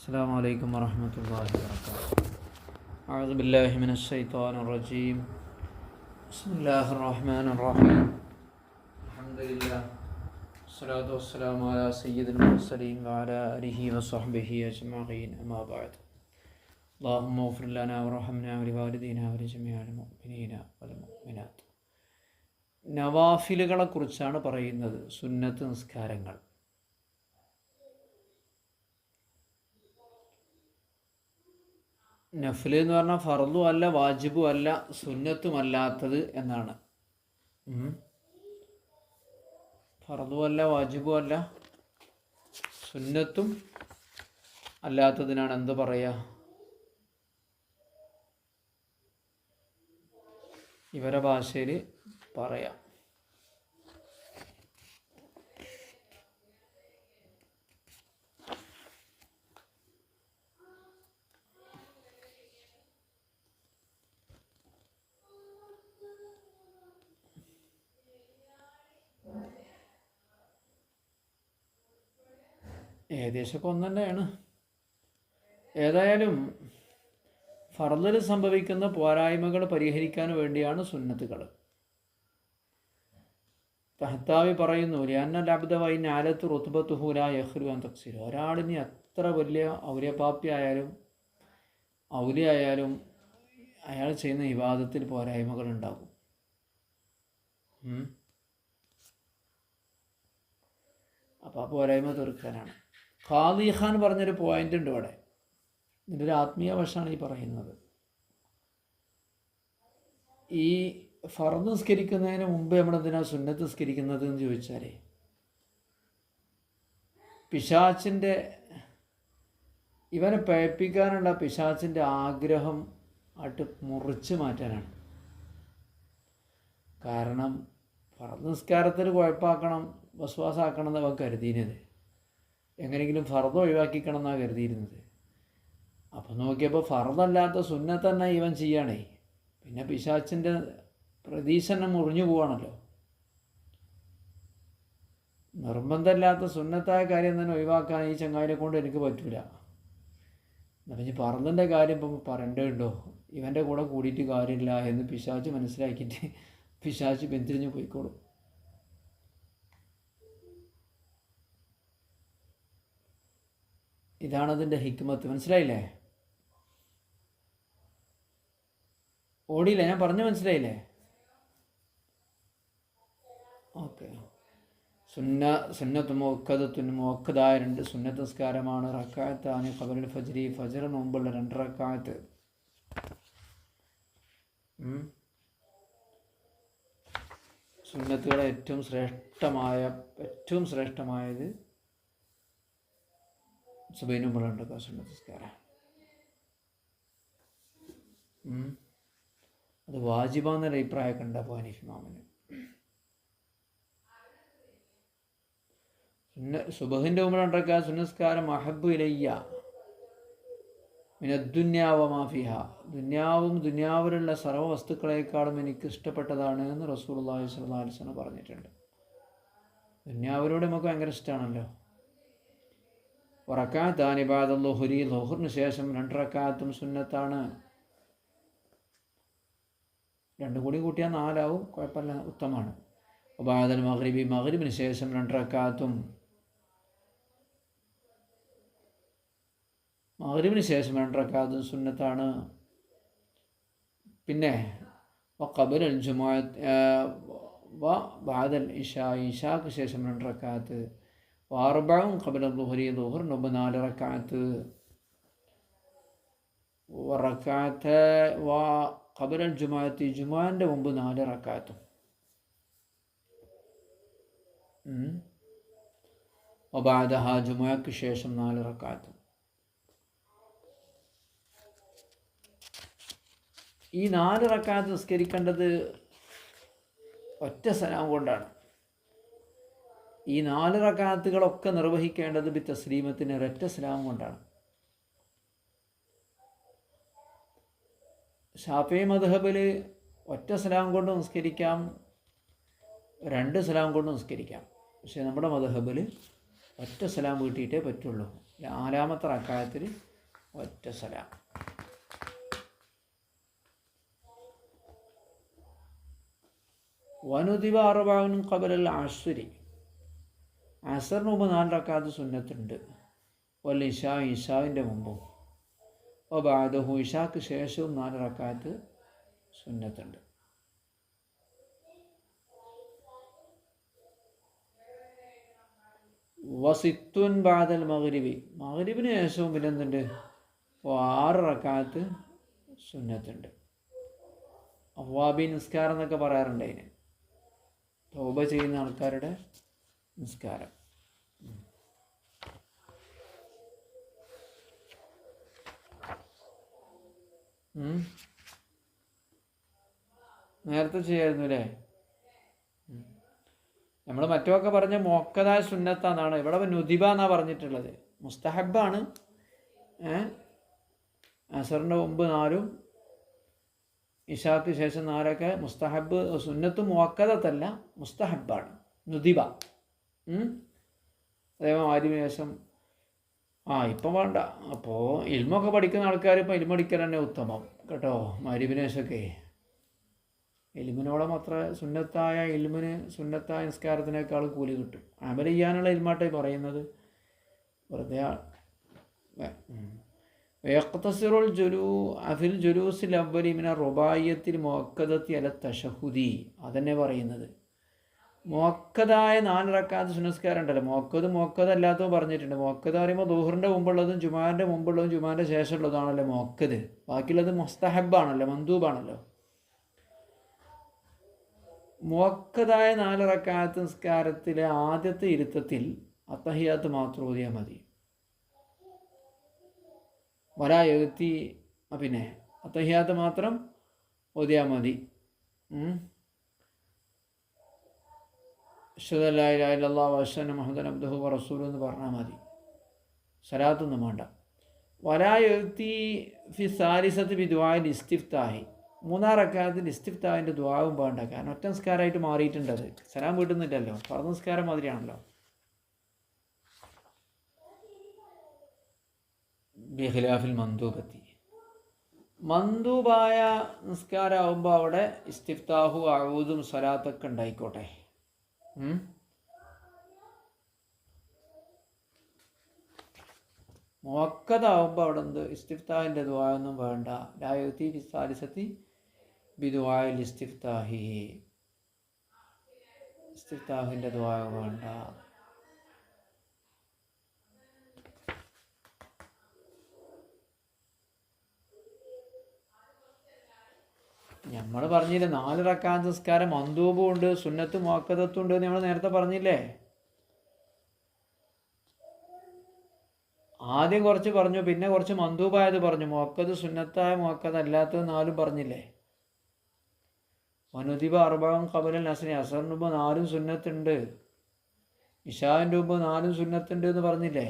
السلام عليكم ورحمة الله وبركاته أعوذ بالله من الشيطان الرجيم بسم الله الرحمن الرحيم الحمد لله والصلاة والسلام على سيد المرسلين وعلى آله وصحبه أجمعين أما بعد اللهم اغفر لنا وارحمنا ولوالدينا ولجميع المؤمنين والمؤمنات നവാഫിലുകളെ കുറിച്ചാണ് പറയുന്നത് സുന്നത്ത് നിസ്കാരങ്ങൾ നഫിൽ എന്ന് പറഞ്ഞാൽ ഫർദും അല്ല വാജിബും അല്ല സുന്നത്തും അല്ലാത്തത് എന്നാണ്. ഫറുദും അല്ല വാജിബും അല്ല സുന്നത്തും അല്ലാത്തതിനാണ് എന്ത് പറയുക ഇവരെ ഭാഷയിൽ പറയാം. ഏകദേശമൊക്കെ ഒന്ന് തന്നെയാണ് ഏതായാലും ഫർദിൽ സംഭവിക്കുന്ന പോരായ്മകൾ പരിഹരിക്കാൻ വേണ്ടിയാണ് സുന്നത്തുകൾ. തഹത്താവി പറയുന്നു ലിയാന്ന ലബ്ദവൈ നാലത്ത് റുത്തുബത്തുഹൂല അൻ തക്സീർ ഒരാളിനി എത്ര വലിയ ഔര്യപാപ്പി ആയാലും ഔലി ആയാലും അയാൾ ചെയ്യുന്ന വിവാദത്തിൽ പോരായ്മകൾ ഉണ്ടാകും. അപ്പോൾ ആ പോരായ്മ തീർക്കാനാണ്. ഖാൻ പറഞ്ഞൊരു പോയിന്റ് ഉണ്ട് ഇവിടെ. ഇതിന്റെ ഒരു ആത്മീയ വശമാണ് ഈ പറയുന്നത്. ഈ ഫറന്ന് നിസ്കരിക്കുന്നതിന് മുമ്പ് നമ്മൾ എന്തിനാ സുന്നത്ത് നിസ്കരിക്കുന്നത് എന്ന് ചോദിച്ചാലേ പിശാച്ചിന്റെ ഇവനെ പഴപ്പിക്കാനുള്ള പിശാച്ചിന്റെ ആഗ്രഹം ആയിട്ട് മുറിച്ച് മാറ്റാനാണ്. കാരണം ഫറന്ന് നിസ്കാരത്തിൽ കുഴപ്പമാക്കണം വസ്വാസാക്കണം എന്നവൻ കരുതിയിരുന്നത് എങ്ങനെയെങ്കിലും ഫർദ് ഒഴിവാക്കിക്കണം എന്നാണ് കരുതിയിരുന്നത്. അപ്പം നോക്കിയപ്പോൾ ഫർദല്ലാത്ത സുന്നത്ത് തന്നെ ഇവൻ ചെയ്യണേ. പിന്നെ പിശാച്ചിന്റെ പ്രതീക്ഷനെ മുറിഞ്ഞു പോവാണല്ലോ. നിർബന്ധമില്ലാത്ത സുന്നത്തായ കാര്യം തന്നെ ഒഴിവാക്കാൻ ഈ ചങ്ങായിനെ കൊണ്ട് എനിക്ക് പറ്റില്ല അപ്പം ഇനി പറന്നിന്റെ കാര്യം ഇപ്പം പറയേണ്ടതുണ്ടോ? ഇവന്റെ കൂടെ കൂടിയിട്ട് കാര്യമില്ല എന്ന് പിശാച്ച് മനസ്സിലാക്കിയിട്ട് പിശാച്ച് പിന്തിരിഞ്ഞ് പോയിക്കോളും. ഇതാണതിന്റെ ഹിക്മത്ത്. മനസ്സിലായില്ലേ? ഓടിയില്ല? ഞാൻ പറഞ്ഞു മനസ്സിലായില്ലേ? ഓക്കെ. സുന്ന സുന്നത്ത് മുക്കതത്തിന് മുക്കതായ രണ്ട് സുന്നത്ത് നിസ്കാരമാണ് റക്കായത്താണ് ഖബറുൽ ഫജ്രി ഫജറ മുമ്പുള്ള രണ്ട് റക്കായത്ത് സുന്നത്തുകളെ ഏറ്റവും ശ്രേഷ്ഠമായ ഏറ്റവും ശ്രേഷ്ഠമായത് മുമ്പുള്ള രണ്ട് സുന്നത്ത് നിസ്കാരം. അത് വാജിബാന്നൊരു അഭിപ്രായമൊക്കെ ഉണ്ട് അപ്പോൾ ഹനീഫ് മാമന് സുന്ന സുബഹിന്റെ മുമ്പ് ഉണ്ടാക്കുക സുനസ്കാരം അഹബ് ഇലയ്യ. മിനദ്ദുന്യാവ മാഫിഹ ദുന്യാവും ദുന്യാവിലുള്ള സർവ വസ്തുക്കളെക്കാളും എനിക്ക് ഇഷ്ടപ്പെട്ടതാണ് എന്ന് റസൂൽ അള്ളാഹി അലിസ്വന പറഞ്ഞിട്ടുണ്ട്. ദുന്യാവിനോട് നമുക്ക് ഭയങ്കര ഇഷ്ടമാണല്ലോ ലുഹുരി ലുഹറിന് ശേഷം രണ്ടറക്കാത്തും സുന്നത്താണ്. രണ്ടും കൂടി കൂട്ടിയാൽ നാലാവും കുഴപ്പമില്ല ഉത്തമമാണ്. ഉബാദൽ മഹ്രിബി മഹ്രിബിന് ശേഷം രണ്ടറക്കാത്തും മഹ്രിബിന് ശേഷം രണ്ടറക്കാത്തും സുന്നത്താണ്. പിന്നെ കബുൽ ജുമാ വ ബാദൽ ഇഷ ഇഷാക്ക് ശേഷം രണ്ടറക്കാത്ത് വാർബാവും കബല ദുഹരി ദുഹറിന് മുമ്പ് നാല് റക്കാത്ത് റക്കാത്ത് വാ ഖബൽ ജുമാഅത്തി ജുമാന്റെ മുമ്പ് നാല് റക്കാത്തും ഒബാദഹ ജുമാക്ക് ശേഷം നാല് റക്കാത്തും ഈ നാല് റക്കാത്ത് നിസ്കരിക്കേണ്ടത് ഒറ്റ സലാം കൊണ്ടാണ്. ഈ നാല് റക്കാത്തുകളൊക്കെ നിർവഹിക്കേണ്ടത് ബി തസ്ലീമത്തിന് ഒരൊറ്റ സലാം കൊണ്ടാണ്. ഷാഫി മധബിൽ ഒറ്റ സ്ലാം കൊണ്ട് നിസ്കരിക്കാം രണ്ട് സ്ലാം കൊണ്ട് നിസ്കരിക്കാം. പക്ഷേ നമ്മുടെ മധബിൽ ഒറ്റ സലാം വീട്ടിയിട്ടേ പറ്റുള്ളൂ. നാലാമത്തെ റക്കായത്തിൽ ഒറ്റ സലാം. വനുദിവ അറബാവിനും കബലൽ ആസുരി അസറിന് മുമ്പ് നാല് റക്കാത്ത് സുന്നത്തുണ്ട്. വല്ല ഇഷാ ഇഷാവിന്റെ മുമ്പും. ഓ ബാദഹു ഇഷാക്ക് ശേഷവും നാല് റക്കാത്ത് സുന്നത്തുണ്ട്. വസിത്തുൻ ബാദൽ മഗ്രിബി. മഗ്രിബിന് ശേഷവും പിന്നെ എന്തുണ്ട് ഓ ആറ് റക്കാത്ത് സുന്നത്തുണ്ട്. അവ്വാബി നിസ്കാരം എന്നൊക്കെ പറയാറുണ്ട് അതിന്. തൗബ ചെയ്യുന്ന ആൾക്കാരുടെ നിസ്കാരം ഉം. നേരത്തെ ചെയ്യായിരുന്നു അല്ലേ? നമ്മൾ മറ്റൊക്കെ പറഞ്ഞ മോക്കതായ സുന്നത്താന്നാണ്. ഇവിടെ നുദിബ എന്നാ പറഞ്ഞിട്ടുള്ളത്. മുസ്തഹബാണ്. അസറിന്റെ മുമ്പ് നാലും ഇഷാക്ക് ശേഷം നാലൊക്കെ മുസ്തഹബ് സുന്നത്തും മോക്കതല്ല മുസ്തഹബാണ്. നുദിബ. അതേപോലെ ആദ്യം ആ ഇപ്പം വേണ്ട. അപ്പോൾ ഇൽമൊക്കെ പഠിക്കുന്ന ആൾക്കാർ ഇപ്പം ഇൽമ പഠിക്കൽ തന്നെ ഉത്തമം. കേട്ടോ മരുവിനേശൊക്കെ എലിമിനോളം അത്ര സുന്നത്തായ ഇൽമിന് സുന്നത്തായ നിസ്കാരത്തിനേക്കാൾ കൂലി കിട്ടും. അമൽ ചെയ്യാനുള്ള ഇൽമാട്ടെ പറയുന്നത് വെറുതെ ആ- വേ- ജുലൂ അഫിൽ ജുലൂസിൽ അവലിമിന റുബായത്തിൽ മൊക്കതത്തി അല തഷഹുദി. അതന്നെ പറയുന്നത്. മുഅക്കദായ നാലിറക്കാത്ത സുനസ്കാരം ഉണ്ടല്ലോ മോക്കത് മോക്കത് അല്ലാത്തതും പറഞ്ഞിട്ടുണ്ട്. മോക്കത് പറയുമ്പോൾ ദൂഹറിന്റെ മുമ്പുള്ളതും ജുമാന്റെ മുമ്പുള്ളതും ജുമാന്റെ ശേഷമുള്ളതാണല്ലോ മോക്കത്. ബാക്കിയുള്ളത് മുസ്തഹബാണല്ലോ മന്ദൂബാണല്ലോ. മോക്കതായ നാലിറക്കാത്ത നിസ്കാരത്തിലെ ആദ്യത്തെ ഇരുത്തത്തിൽ അത്തഹിയാത്ത് മാത്രം ഓതിയാൽ മതി. വരാ എഴുത്തി ആ പിന്നെ അത്തഹിയാത്ത് മാത്രം ഓതിയാൽ മതി. ഇല്ലല്ലാഹു വഅഷ്ഹദു മുഹമ്മദൻ അബ്ദുഹു റസൂൽ എന്ന് പറഞ്ഞാൽ മതി. സലാത്തൊന്നും വേണ്ട. വലാ എഴുത്തി ഫി സാലിസത്ത് ബി ദുആയിൽ ഇസ്തിഫ്താഹി. മൂന്നാം അക്കാലത്തിൽ ഇസ്തിഫ്താഹിന്റെ ദ്വാവും വേണ്ട. കാരണം ഒറ്റ നിസ്കാരമായിട്ട് മാറിയിട്ടുണ്ട് അത്. സലാം വീട്ടുന്നില്ലല്ലോ പറഞ്ഞ നിസ്കാരം മാതിരിയാണല്ലോ. ബിഹ്ലാഫിൽ മന്ദൂബത്തി. മന്ദൂബായ നിസ്കാരമാകുമ്പോൾ അവിടെ ഇസ്തിഫ്താഹു അഴൂതും സ്വലാത്തൊക്കെ ഉണ്ടായിക്കോട്ടെ? മുവക്കതാവുമ്പോൾ അവിടെ എന്ത് ഇസ്തിഫ്താഹിന്റെ ദ്വായൊന്നും വേണ്ട. ലായുത്തി ഫിസാലിസത്തി ബിദുആയിൽ ഇസ്തിഫ്താഹി. ഇസ്തിഫ്താഹിന്റെ ദ്വായ വേണ്ട. നമ്മൾ പറഞ്ഞില്ലേ നാല് റക്കാൻ നിസ്കാരം മന്ദൂബും ഉണ്ട് സുന്നത്ത് മോക്കതത്വം ഉണ്ട് നമ്മൾ നേരത്തെ പറഞ്ഞില്ലേ? ആദ്യം കുറച്ച് പറഞ്ഞു പിന്നെ കുറച്ച് മന്തൂപായത് പറഞ്ഞു. മോക്കത് സുന്നത്തായ മോക്കത് അല്ലാത്തത് നാലും പറഞ്ഞില്ലേ? മനുദീപ അറുബാവും കബലൻ നസനി അസറിന് മുമ്പ് നാലും സുന്നത്തുണ്ട്. ഇഷാവിന്റെ മുമ്പ് നാലും സുന്നത്തുണ്ട് എന്ന് പറഞ്ഞില്ലേ?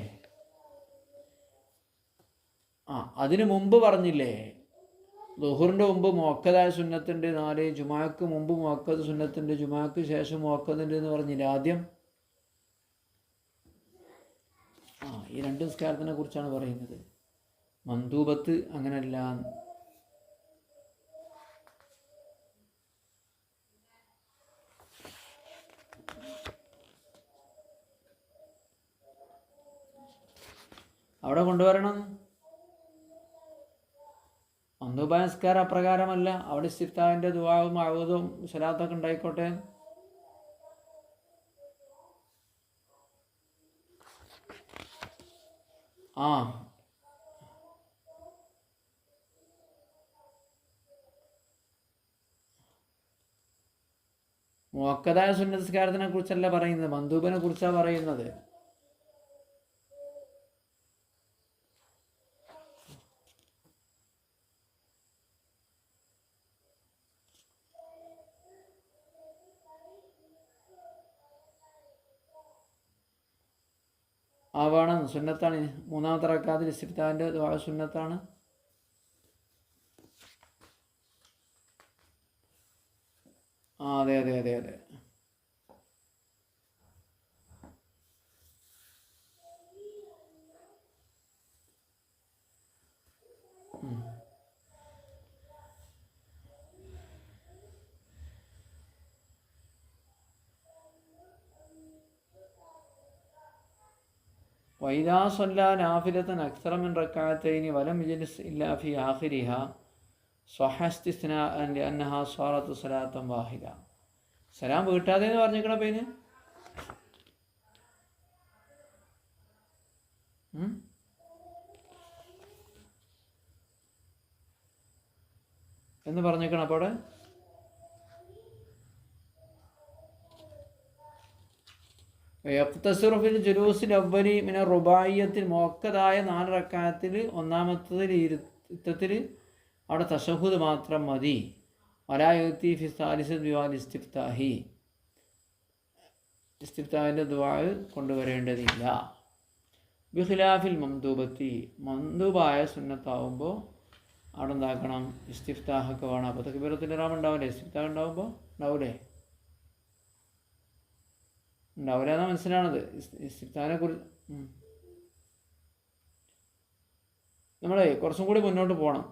ആ അതിനു മുമ്പ് പറഞ്ഞില്ലേ? ലുഹറിന്റെ മുമ്പ് മുവക്കതായ സുന്നത്തുണ്ട് നാല് ജുമാക്ക് മുമ്പ് മുവക്കത് സുന്നത്തുണ്ട് ജുമാക്ക് ശേഷം മുവക്കതുണ്ട് എന്ന് പറഞ്ഞില്ല ആദ്യം? ആ ഈ രണ്ട് നിസ്കാരത്തിനെ കുറിച്ചാണ് പറയുന്നത്. മന്ദൂബത്ത് അങ്ങനല്ല. അവിടെ കൊണ്ടുവരണം. മന്ദൂബ നിസ്കാരം അപ്രകാരമല്ല അവിടെ ഇസ്തിഫ്താവിന്റെ ദുവാവും അഴുതും സ്വലാത്തൊക്കെ ഉണ്ടായിക്കോട്ടെ. ആ. മുക്കതായ സുന്നസ്കാരത്തിനെ കുറിച്ചല്ല പറയുന്നത്. മന്ദൂബിനെ കുറിച്ചാണ് പറയുന്നത്. ആ വേണം സുന്നത്താണ്. മൂന്നാമത്തെ റക്കാത്തിൽ ഇസ്തിഫാന്റെ ദ്വാ സുന്നത്താണ്. ആ അതെ അതെ അതെ അതെ. വൈദാ സൊല്ല നാഫിലത്തൻ അക്സറമിൻ റക്കാത്തൈനി വലം ഇജലിസ് ഇല്ലാ ആഹിരിഹ സ്വഹസ്തിസ്ന അന്നഹ സ്വാറത്ത് സലാത്തം വാഹിദ സലാം വീട്ടാതെ എന്ന് പറഞ്ഞേക്കണ പേന് എന്ന് പറഞ്ഞേക്കണം അപ്പോൾ അവിടെ യക്തസുറഫിൽ ജുലൂസിൽ അവലി മിന റുബായിയത്തിൽ മോക്കതായ നാല് റക്കായത്തിൽ ഒന്നാമത്തതിൽ ഇരുത്തത്തിൽ അവിടെ തഷഹുദ് മാത്രം മതി വലായുത്തി ഫി സാലിസത് വിവാൽ ഇസ്തിഫ്താഹി ഇസ്തിഫ്താഹിന്റെ ദുവാവ് കൊണ്ടുവരേണ്ടതില്ല ബിഖിലാഫിൽ മന്ദൂബത്തി മന്ദൂബായ സുന്നത്താവുമ്പോൾ അവിടെ എന്താക്കണം ഇസ്തിഫ്താഹൊക്കെ വേണം അപ്പോൾ തക്ബീറത്തിന്റെ റാം ഉണ്ടാവില്ലേ ഇസ്തിഫ്താഹ് ഉണ്ടാവുമ്പോൾ ഉണ്ടാവില്ലേ ഉണ്ടാവില്ല എന്നാണ് മനസ്സിലാണത് ഇസ്തിഫ്താഹിനെ കുറിച്ച് നമ്മളെ കുറച്ചും കൂടി മുന്നോട്ട് പോകണം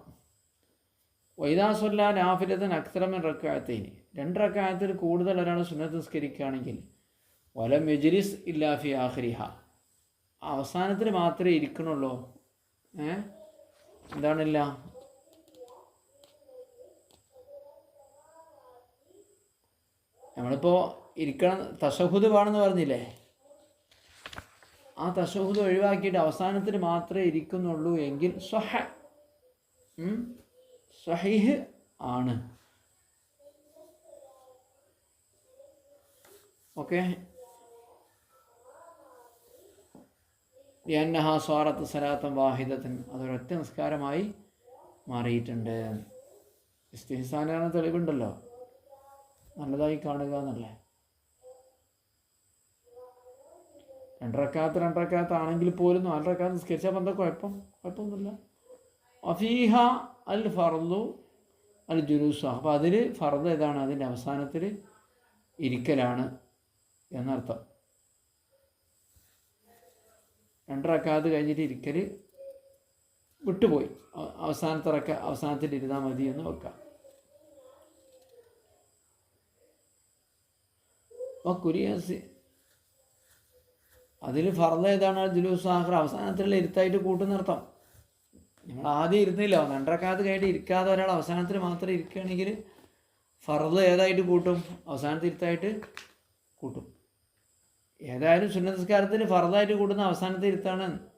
വൈദാസുല്ല നാഫിലത്തൻ അക്സറമൻ റക്കായത്തേന് രണ്ട് റക്കായത്തിൽ കൂടുതൽ ഒരാൾ സുന്നത്ത് നിസ്കരിക്കുകയാണെങ്കിൽ വല മെജിലിസ് ഇല്ലാഫി ആഹ്രിഹ അവസാനത്തിൽ മാത്രമേ ഇരിക്കണുള്ളൂ. ഏ? എന്താണില്ല? നമ്മളിപ്പോൾ ഇരിക്കണം തഷഹുദ് വേണമെന്ന് പറഞ്ഞില്ലേ? ആ തഷഹുദ് ഒഴിവാക്കിയിട്ട് അവസാനത്തിൽ മാത്രമേ ഇരിക്കുന്നുള്ളൂ എങ്കിൽ സ്വഹ സ്വഹീഹ് ആണ്. ഓക്കെ. യന്നഹ സ്വാറത്ത് സലാത്തം വാഹിദത്തിൻ അതൊരൊറ്റ നിസ്കാരമായി മാറിയിട്ടുണ്ട്. ഇസ്തിഹിസാന തെളിവുണ്ടല്ലോ. നല്ലതായി കാണുക എന്നല്ലേ? രണ്ടരക്കാത്ത രണ്ടരക്കാത്ത ആണെങ്കിൽ പോലും നാലരക്കാത്ത നിസ്കരിച്ചാൽ എന്താ കുഴപ്പം? കുഴപ്പമൊന്നുമില്ല. അഫീഹ അൽ ഫറു അൽ ജുലൂസ. അപ്പോൾ അതിൽ ഫറദ് ഏതാണ്? അതിന്റെ അവസാനത്തിൽ ഇരിക്കലാണ് എന്നർത്ഥം. രണ്ടരക്കാത്ത് കഴിഞ്ഞിട്ട് ഇരിക്കൽ വിട്ടുപോയി. അവസാനത്തിറക്ക അവസാനത്തിൽ ഇരുന്നാൽ മതി എന്ന് വെക്കാം. കുരിയാസി. അതിൽ ഫർദ ഏതാണ്? ജുലൂസ് ആഹ്റ. അവസാനത്തിലുള്ള ഇരുത്തായിട്ട് കൂട്ടുന്നർത്ഥം നമ്മൾ ആദ്യം ഇരുന്നില്ല. രണ്ടരക്കാലത്ത് കഴിഞ്ഞിട്ട് ഇരിക്കാതെ ഒരാൾ അവസാനത്തിൽ മാത്രം ഇരിക്കുകയാണെങ്കിൽ ഫർദ് ഏതായിട്ട് കൂട്ടും? അവസാനത്തിൽ ഇരുത്തായിട്ട് കൂട്ടും. ഏതായാലും സുന്നസ്കാരത്തിൽ ഫർദായിട്ട് കൂട്ടുന്ന അവസാനത്തെ ഇരുത്താണ്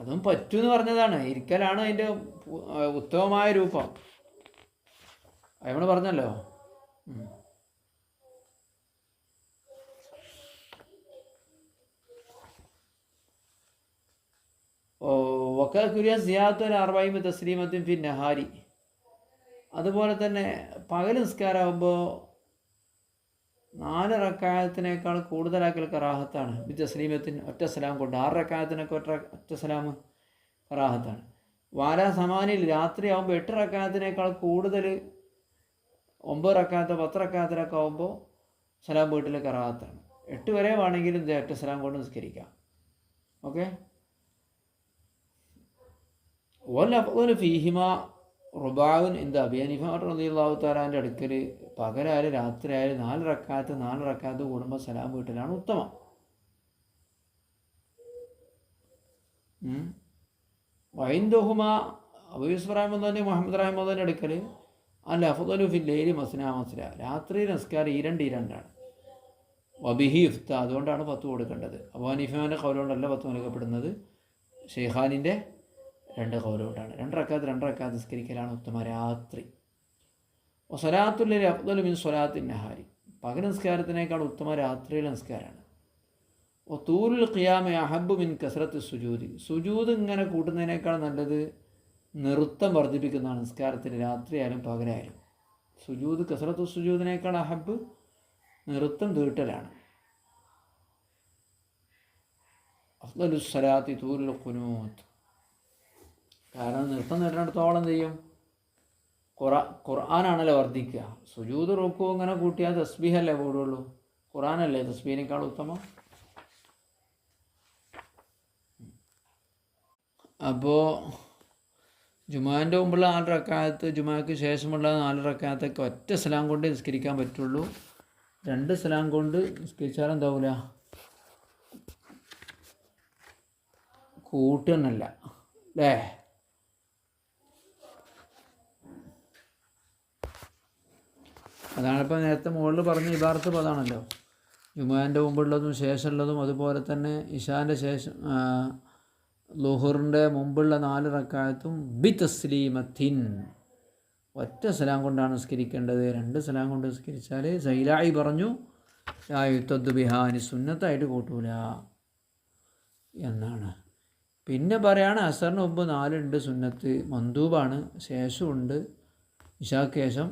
അതും പറ്റൂന്ന് പറഞ്ഞതാണ്. ഇരിക്കലാണ് അതിന്റെ ഉത്തമമായ രൂപം. അയാൾ പറഞ്ഞല്ലോ. വക്കുരിയ തസ്ലീമത്തും ഫി നഹാരി. അതുപോലെ തന്നെ പകൽ നിസ്കാരമാകുമ്പോൾ നാല് റക്കായത്തിനേക്കാൾ കൂടുതലാക്കൽ കറാഹത്താണ്. ബി സലീമത്തിന് ഒറ്റ സലാം കൊണ്ട് ആറ് റക്കായത്തിനൊക്കെ ഒറ്റ ഒറ്റ സലാം കറാഹത്താണ്. വാല സമാനിൽ രാത്രിയാകുമ്പോൾ എട്ട് റക്കായത്തിനേക്കാൾ കൂടുതൽ ഒമ്പത് റക്കായത്ത് പത്ത് റക്കായത്തിനൊക്കെ ആകുമ്പോൾ സലാം വീട്ടിൽ കറാഹത്താണ്. എട്ട് വരെ വേണമെങ്കിലും ഒറ്റ സലാം കൊണ്ട് നിസ്കരിക്കാം. ഓക്കെ? ഓല ഫീഹിമ റുബാവുൻ എന്താ അബിയനിഫ റളിയല്ലാഹു താലാന്റെ അടുക്കൽ പകരായാലും രാത്രിയായാലും നാല് റക്കാത്ത് നാല് റക്കാത്ത് കൂടുമ്പോൾ സലാം വീട്ടിലാണ് ഉത്തമം. വൈന്ദുഹുമ റഹ്മദ് മുഹമ്മദ് റഹ്മദിന്റെ അടുക്കൽ അല്ല അഫുദലു ലേലി മസ്ന മസ്ല രാത്രി നസ്കാരം ഇരണ്ട് ഇരണ്ടാണ് രണ്ടാണ്. വബിഹി ഇഫ്ത അതുകൊണ്ടാണ് പത്ത് കൊടുക്കേണ്ടത്. അബു ഹനീഫാന്റെ കൗലുകൊണ്ടല്ല പത്ത് നൽകപ്പെടുന്നത്. ഷെയ്ഖാനിന്റെ രണ്ട് കൗലോട്ടാണ് രണ്ട് റക്കാത്ത് രണ്ട് നിസ്കരിക്കലാണ് ഉത്തമ രാത്രി. സ്വലാത്തുല്ലെ അഫ്ദലു മിൻ സ്വലാത്തിൻ നഹാരി. പകൽ നിസ്കാരത്തിനേക്കാൾ ഉത്തമ രാത്രിയിലെ നിസ്കാരമാണ് ഓ തൂരുൽ ഖിയാമ അഹബ് മിൻ കസറത്ത് സുജൂദി. സുജൂദ് ഇങ്ങനെ കൂട്ടുന്നതിനേക്കാൾ നല്ലത് നൃത്തം വർദ്ധിപ്പിക്കുന്നതാണ്. നിസ്കാരത്തിൽ രാത്രിയായാലും പകലായാലും. സുജൂദ് കസറത്ത് സുജൂദിനേക്കാൾ അഹബ് നൃത്തം തീട്ടലാണ്. അഫ്ദലു സ്വലാത്തി തൂരുൽ ഖുനൂത്ത്. കാരണം നൃത്തം നേടുന്നിടത്തോളം എന്ത് ചെയ്യും? ഖുറ ഖുർആാനാണല്ലോ വർദ്ധിക്കുക. സുജൂത് റുക്കു അങ്ങനെ കൂട്ടിയാൽ തസ്ബീഹല്ലേ കൂടുള്ളൂ. ഖുറാനല്ലേ തസ്ബീഹിനേക്കാൾ ഉത്തമം? അപ്പോൾ ജുമാന്റെ മുമ്പുള്ള നാല് റക്കായത്ത് ജുമാക്ക് ശേഷമുള്ള നാല് റക്കായത്തൊക്കെ ഒറ്റ സലാം കൊണ്ട് നിസ്കരിക്കാൻ പറ്റുള്ളൂ. രണ്ട് സലാം കൊണ്ട് നിസ്കരിച്ചാൽ എന്താവില്ല കൂട്ടുന്നല്ല. അല്ലേ അതാണിപ്പോൾ നേരത്തെ മുകളിൽ പറഞ്ഞ ഇബാർത്ത് പതാണല്ലോ ജുമാന്റെ മുമ്പുള്ളതും ശേഷമുള്ളതും അതുപോലെ തന്നെ ഇഷാന്റെ ശേഷം ലുഹറിന്റെ മുമ്പുള്ള നാല് റക്കായത്തും ബി തസ്ലീമത്തിൻ ഒറ്റ സലാം കൊണ്ടാണ് നിസ്കരിക്കേണ്ടത്. രണ്ട് സലാം കൊണ്ട് നിസ്കരിച്ചാൽ സൈലായി പറഞ്ഞു യുദ്ധ ബിഹാനി സുന്നത്തായിട്ട് കൂട്ടൂല എന്നാണ്. പിന്നെ പറയാണ് അസറിന് മുമ്പ് നാലുണ്ട് സുന്നത്ത് മന്ദൂബാണ് ശേഷമുണ്ട് ഇഷാക്കേശം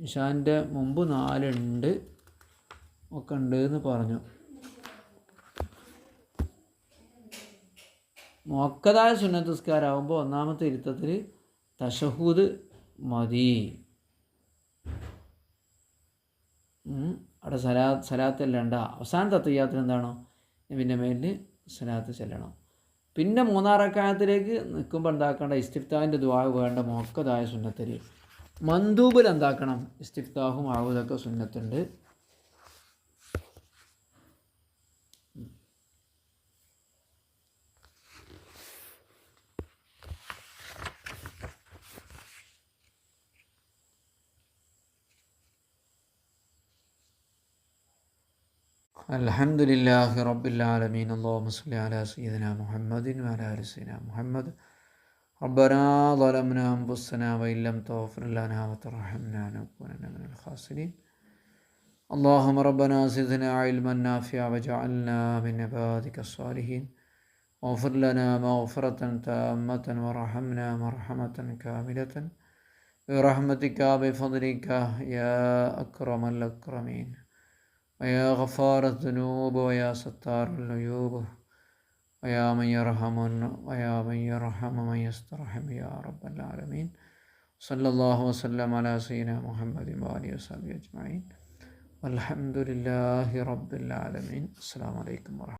ഇഷാന്റെ മുമ്പ് നാലുണ്ട്. ഒക്കെ ഉണ്ട് എന്ന് പറഞ്ഞു. മൊക്കതായ സുന്നത്തസ്കാരാകുമ്പോൾ ഒന്നാമത്തെ ഇരുത്തത്തിൽ തഷഹൂദ് മതി. അവിടെ സലാ സലാത്ത് ചെല്ലണ്ട. അവസാനത്തെ തയ്യാത്തിൽ എന്താണോ? പിന്നെ മേലിൽ സലാത്ത് ചെല്ലണം. പിന്നെ മൂന്നാറക്കാലത്തിലേക്ക് നിൽക്കുമ്പോൾ എന്താക്കേണ്ട? ഇസ്തിഫ്താവിന്റെ ദ്വാ വേണ്ട മൊക്കതായ സുന്നത്തിൽ മന്ദൂബിൽ എന്താക്കണം? ഇസ്തിഫ്താഹും ആവുതൊക്കെ സുന്നത്തുണ്ട്. അലഹമുല്ലാഹി റബ്ബുലാലമീൻ അള്ളാഹു മുസ്ലി അല സീദന മുഹമ്മദിൻ വലാ അലിസ്ന മുഹമ്മദ് ربنا ظلمنا أنفسنا وإن لم تغفر لنا وترحمنا لنكونن من الخاسرين. اللهم ربنا زدنا علما نافعا وجعلنا من عبادك الصالحين. واغفر لنا مغفرة تامة ورحمنا مرحمة كاملة. برحمتك بفضلك يا أكرم الأكرمين. ويا غفار الذنوب ويا ستار العيوب. ويا من يرحم ويا من يرحم من يسترحم يا رب العالمين صلى الله وسلم على سيدنا محمد وآله وصحبه أجمعين والحمد لله رب العالمين السلام عليكم ورحمة